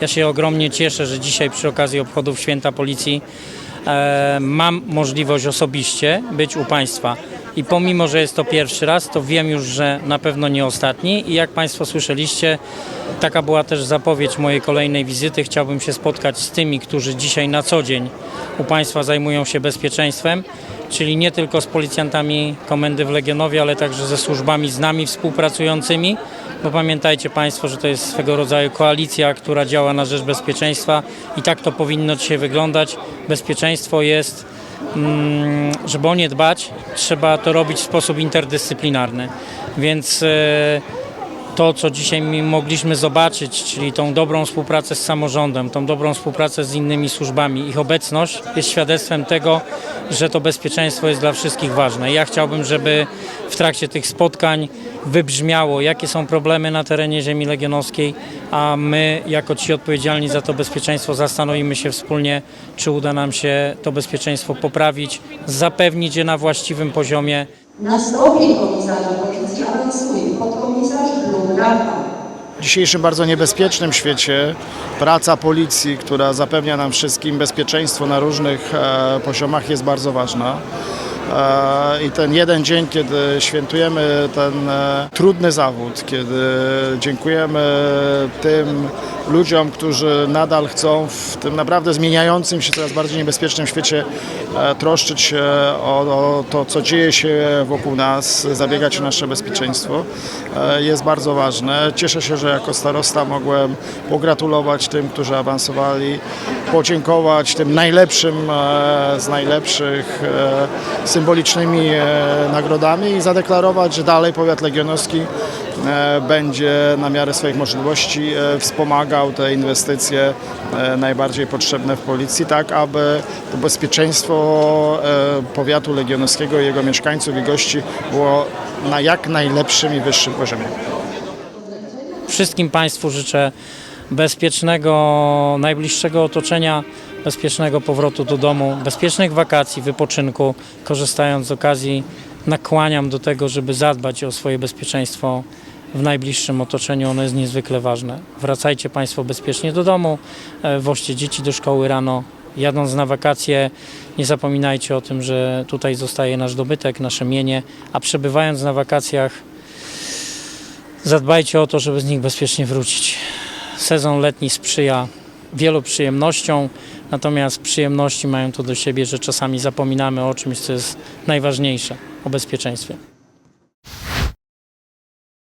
Ja się ogromnie cieszę, że dzisiaj przy okazji obchodów Święta Policji e, mam możliwość osobiście być u Państwa. I pomimo, że jest to pierwszy raz, to wiem już, że na pewno nie ostatni. I jak Państwo słyszeliście, taka była też zapowiedź mojej kolejnej wizyty. Chciałbym się spotkać z tymi, którzy dzisiaj na co dzień u Państwa zajmują się bezpieczeństwem, czyli nie tylko z policjantami komendy w Legionowie, ale także ze służbami z nami współpracującymi. Bo pamiętajcie Państwo, że to jest swego rodzaju koalicja, która działa na rzecz bezpieczeństwa i tak to powinno dzisiaj wyglądać. Bezpieczeństwo jest żeby o nie dbać, trzeba to robić w sposób interdyscyplinarny. Więc e, to, co dzisiaj mogliśmy zobaczyć, czyli tą dobrą współpracę z samorządem, tą dobrą współpracę z innymi służbami, ich obecność jest świadectwem tego, że to bezpieczeństwo jest dla wszystkich ważne. Ja chciałbym, żeby w trakcie tych spotkań wybrzmiało, jakie są problemy na terenie ziemi legionowskiej, a my, jako ci odpowiedzialni za to bezpieczeństwo, zastanowimy się wspólnie, czy uda nam się to bezpieczeństwo poprawić, zapewnić je na właściwym poziomie. Dzisiejszym bardzo niebezpiecznym świecie praca policji, która zapewnia nam wszystkim bezpieczeństwo na różnych e, poziomach jest bardzo ważna. E, I ten jeden dzień, kiedy świętujemy ten e, trudny zawód, kiedy dziękujemy tym ludziom, którzy nadal chcą w tym naprawdę zmieniającym się, coraz bardziej niebezpiecznym świecie e, troszczyć się o, to, co dzieje się wokół nas, zabiegać o nasze bezpieczeństwo, jest bardzo ważne. Cieszę się, że jako starosta mogłem pogratulować tym, którzy awansowali, podziękować tym najlepszym z najlepszych symbolicznymi e, nagrodami i zadeklarować, że dalej powiat legionowski e, będzie na miarę swoich możliwości e, wspomagał te inwestycje najbardziej potrzebne w policji, tak aby to bezpieczeństwo powiatu legionowskiego, jego mieszkańców i gości było na jak najlepszym i wyższym poziomie. Wszystkim Państwu życzę bezpiecznego, najbliższego otoczenia, bezpiecznego powrotu do domu, bezpiecznych wakacji, wypoczynku. Korzystając z okazji, nakłaniam do tego, żeby zadbać o swoje bezpieczeństwo w najbliższym otoczeniu. Ono jest niezwykle ważne. Wracajcie Państwo bezpiecznie do domu, e, woźcie dzieci do szkoły rano. Jadąc na wakacje, nie zapominajcie o tym, że tutaj zostaje nasz dobytek, nasze mienie, a przebywając na wakacjach, zadbajcie o to, żeby z nich bezpiecznie wrócić. Sezon letni sprzyja wielu przyjemnościom, natomiast przyjemności mają to do siebie, że czasami zapominamy o czymś, co jest najważniejsze o bezpieczeństwie.